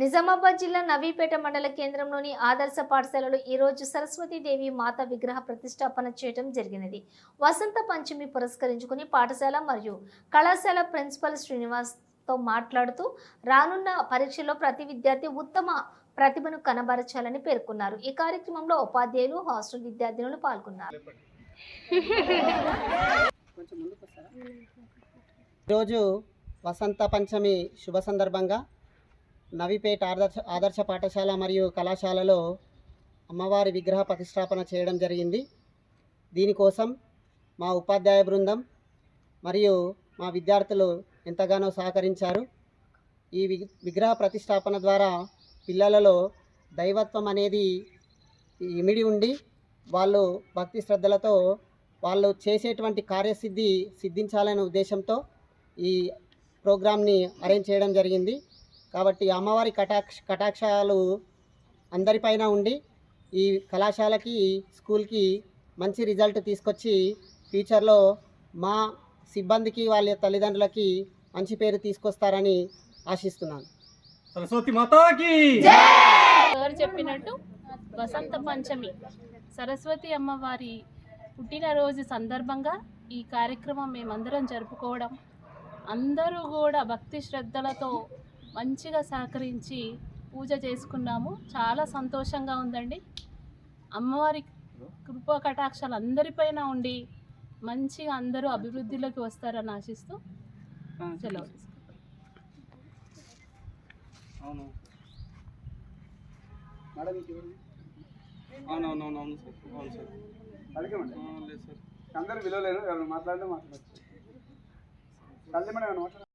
నిజామాబాద్ జిల్లా నవీపేట మండల కేంద్రంలోని ఆదర్శ పాఠశాలలో ఈరోజు సరస్వతీదేవి మాత విగ్రహ ప్రతిష్టాపన చేయడం జరిగినది. వసంత పంచమి పురస్కరించుకుని పాఠశాల మరియు కళాశాల ప్రిన్సిపల్ శ్రీనివాస్తో మాట్లాడుతూ రానున్న పరీక్షలో ప్రతి విద్యార్థి ఉత్తమ ప్రతిభను కనబరచాలని పేర్కొన్నారు. ఈ కార్యక్రమంలో ఉపాధ్యాయులు హాస్టల్ విద్యార్థినులు పాల్గొన్నారు. ఈరోజు వసంత పంచమి శుభ సందర్భంగా నవిపేట ఆదర్శ ఆదర్శ పాఠశాల మరియు కళాశాలలో అమ్మవారి విగ్రహ ప్రతిష్టాపన చేయడం జరిగింది. దీనికోసం మా ఉపాధ్యాయ బృందం మరియు మా విద్యార్థులు ఎంతగానో సహకరించారు. ఈ వి విగ్రహ ప్రతిష్టాపన ద్వారా పిల్లలలో దైవత్వం అనేది ఇమిడి ఉండి వాళ్ళు భక్తి శ్రద్ధలతో వాళ్ళు చేసేటువంటి కార్యసిద్ధి సిద్ధించాలనే ఉద్దేశంతో ఈ ప్రోగ్రామ్ని అరేంజ్ చేయడం జరిగింది. కాబట్టి అమ్మవారి కటాక్ష కటాక్షాలు అందరిపైన ఉండి ఈ కళాశాలకి స్కూల్కి మంచి రిజల్ట్ తీసుకొచ్చి ఫ్యూచర్లో మా సిబ్బందికి వాళ్ళ తల్లిదండ్రులకి మంచి పేరు తీసుకొస్తారని ఆశిస్తున్నాను. సరస్వతి మాతాకి! సార్ చెప్పినట్టు వసంత పంచమి సరస్వతి అమ్మవారి పుట్టినరోజు సందర్భంగా ఈ కార్యక్రమం మేమందరం జరుపుకోవడం అందరూ కూడా భక్తి శ్రద్ధలతో మంచిగా సహకరించి పూజ చేసుకున్నాము. చాలా సంతోషంగా ఉందండి. అమ్మవారి కృపా కటాక్షాలు అందరిపైన ఉండి మంచిగా అందరూ అభివృద్ధిలోకి వస్తారని ఆశిస్తూ సెలవు అవును. అవునవునవును అవును సార్. అవును సార్. అడిగామండి? ఆ, లేదు సార్. అందరూ విలువలేరు ఎవరు మాట్లాడితే మాట్లాడచ్చు. కలిసి మాట్లాడ